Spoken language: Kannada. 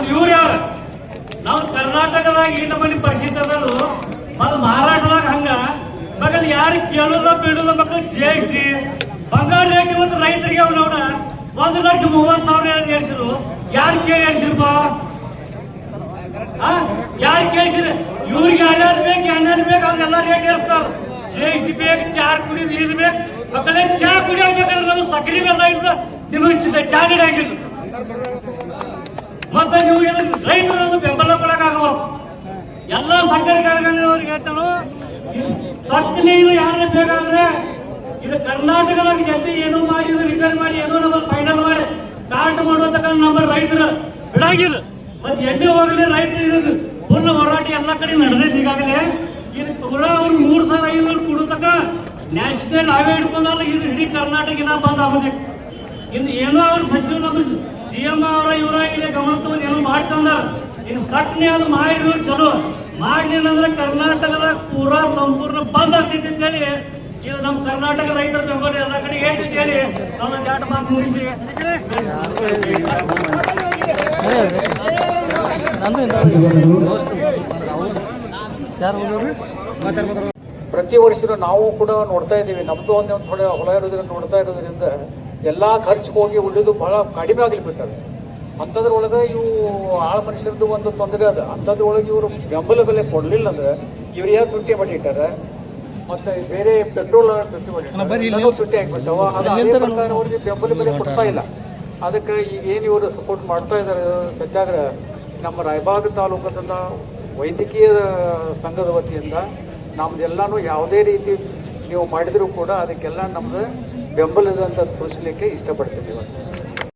ಅದು ಇವ್ರು ಯಾರು ನಾವು ಕರ್ನಾಟಕದಾಗ ಈ ನಮ್ಮನೆ ಪರಿಸ್ಥಿತಿ ಅದಲು ಮತ್ತು ಮಹಾರಾಷ್ಟ್ರದಾಗ ಹಂಗ ಮಗಲ್ ಯಾರು ಕೇಳೋದ ಬೀಳೋದ ಮಕ್ಕಳು ಜಿ ಎಸ್ ಟಿ ಬಂಗಾರ ರೇಟ್ ಇವತ್ತು ರೈತರಿಗೆ ಅವ್ರು ನೋಡ ಒಂದು ಲಕ್ಷ ಮೂವತ್ತು ಸಾವಿರ ಏರ್ಸಿರು ಯಾರು ಕೇಳಿ ಏರ್ಸಿರಪ್ಪ ಯಾರು ಕೇಳಿಸಿರಿ ಇವ್ರಿಗೆ ಹನ್ನೆರಡು ಬೇಕು ಹನ್ನೆರಡು ಬೇಕು ಅವ್ರಿಗೆಲ್ಲ ರೇಟ್ ಏರಿಸ್ತಾರ ಜಿ ಎಸ್ ಟಿ ಬೇಕು ಚಾರ್ ಕುಡಿ ನೀರು ಬೇಕು ಮಕ್ಕಳೇ ಚಾ ಕುಡಿಯಾಕ್ಬೇಕಾದ್ರೆ ನಾವು ಸಕ್ಕರೆ ಬೆಲ್ಲ ಇಲ್ಲ ನಿಮಗೆ ಚಾ ನೀಡಾಗಿಲ್ಲ ಮತ್ತೆ ನೀವು ರೈತರನ್ನು ಬೆಂಬಲ ಕೊಡಕ್ಕಾಗವ ಎಲ್ಲ ಸಕ್ಕರೆ ಕಾರ್ಖಾನೆಯವ್ರಿಗೆ ಹೇಳ್ತಾನು ತಕ್ಕ ನೀರು ಯಾರೇ ಬೇಕಾದ್ರೆ. ಇದು ಕರ್ನಾಟಕದಾಗ ಜಲ್ದಿ ಏನೋ ಮಾಡಿ, ಇದು ಮಾಡಿ, ಏನೋ ನಮ್ಮ ಫೈನಲ್ ಮಾಡಿ ಸ್ಟಾರ್ಟ್ ಮಾಡುವಂತಕ್ಕ ನಮ್ಮ ರೈತರು ಬಿಡಾಗಿಲ್ಲ. ಮತ್ತೆ ಎಲ್ಲಿ ಹೋಗಲಿ ರೈತರು ಪೂರ್ಣ ಹೋರಾಟ ಎಲ್ಲ ಕಡೆ ನಡೆದೈತೆ ಈಗಾಗಲೇ. ಇದು ಕೂಡ ಅವ್ರು ಮೂರು ಸಾವಿರ ಐನೂರು ಕೊಡತಕ್ಕ ನ್ಯಾಷನಲ್ ಹೈವೇ ಹಿಡ್ಕೊಂಡಲ್ಲ ಇದು ಇಡೀ ಕರ್ನಾಟಕ ಬಂದ್ ಆಗೋದಿತ್ತು ಇನ್ನು ಏನೋ ಅವ್ರ ಸಚಿವ ನಮ್ಮ ಸಿ ಎಂ ಅವರ, ಇವರ ಇಲ್ಲಿ ಗಮನ ತಗೊಂಡು ಏನೋ ಮಾಡ್ತಂದಾರ ಇನ್ನು ಸ್ಟಕ್ನೆ ಅದು ಮಾಡಿದ್ರು ಚಲೋ. ಮಾಡ್ಲಿಲ್ಲ ಅಂದ್ರೆ ಕರ್ನಾಟಕದ ಪೂರಾ ಸಂಪೂರ್ಣ ಬಂದ್ ಆಗ್ತೈತಿ ಅಂತ ಹೇಳಿ ಇದು ನಮ್ಮ ಕರ್ನಾಟಕ ರೈತರ ಬೆಂಬಲ ಎಲ್ಲ ಕಡೆ ಹೇಳ್ತೈತಿ ಹೇಳಿ. ತಮ್ಮ ಜಾಟ ಮಾತು ಮುಗಿಸಿ. ಪ್ರತಿ ವರ್ಷ ನಾವು ಕೂಡ ನೋಡ್ತಾ ಇದ್ದೀವಿ. ನಮ್ದು ಒಂದೇ ಒಂದು ಥೋಡೆ ಹೊಲ ಇರೋದ್ರಿಂದ ನೋಡ್ತಾ ಇರೋದ್ರಿಂದ ಎಲ್ಲಾ ಖರ್ಚು ಹೋಗಿ ಉಳಿದು ಬಹಳ ಕಡಿಮೆ ಆಗಲಿ ಬಿಟ್ಟಾರೆ ಅಂಥದ್ರೊಳಗೆ ಇವು ಆಳ ಮನುಷ್ಯರದ್ದು ಒಂದು ತೊಂದರೆ ಅದ. ಅಂಥದ್ರೊಳಗೆ ಇವರು ಬೆಂಬಲ ಬೆಲೆ ಕೊಡಲಿಲ್ಲ ಅಂದ್ರೆ ಇವ್ರು ಯಾರು ತುಟ್ಟಿ ಮಾಡಿಟ್ಟಾರೆ? ಮತ್ತೆ ಬೇರೆ ಪೆಟ್ರೋಲ್ ತುಟ್ಟಿ ಮಾಡಿಟ್ಟಾರೆ? ಎಲ್ಲನೂ ತುಟ್ಟಿ ಆಗಿಬಿಟ್ಟವ. ಅದು ಅದೇ ಪ್ರಕಾರ ಅವ್ರಿಗೆ ಬೆಂಬಲ ಬೆಲೆ ಕೊಡ್ತಾ ಇಲ್ಲ. ಅದಕ್ಕೆ ಈಗ ಏನು ಇವರು ಸಪೋರ್ಟ್ ಮಾಡ್ತಾ ಇದ್ದಾರೆ ಸತ್ಯಾಗ್ರ ನಮ್ಮ ರಾಯಬಾಗ ತಾಲೂಕದಿಂದ ವೈದ್ಯಕೀಯ ಸಂಘದ ವತಿಯಿಂದ ನಮ್ದೆಲ್ಲಾನು ಯಾವುದೇ ರೀತಿ ನೀವು ಮಾಡಿದರೂ ಕೂಡ ಅದಕ್ಕೆಲ್ಲ ನಮ್ದು ಬೆಂಬಲದಂತ ಸೂಚಿಸಲಿಕ್ಕೆ ಇಷ್ಟಪಡ್ತೀವಿ ಇವತ್ತು.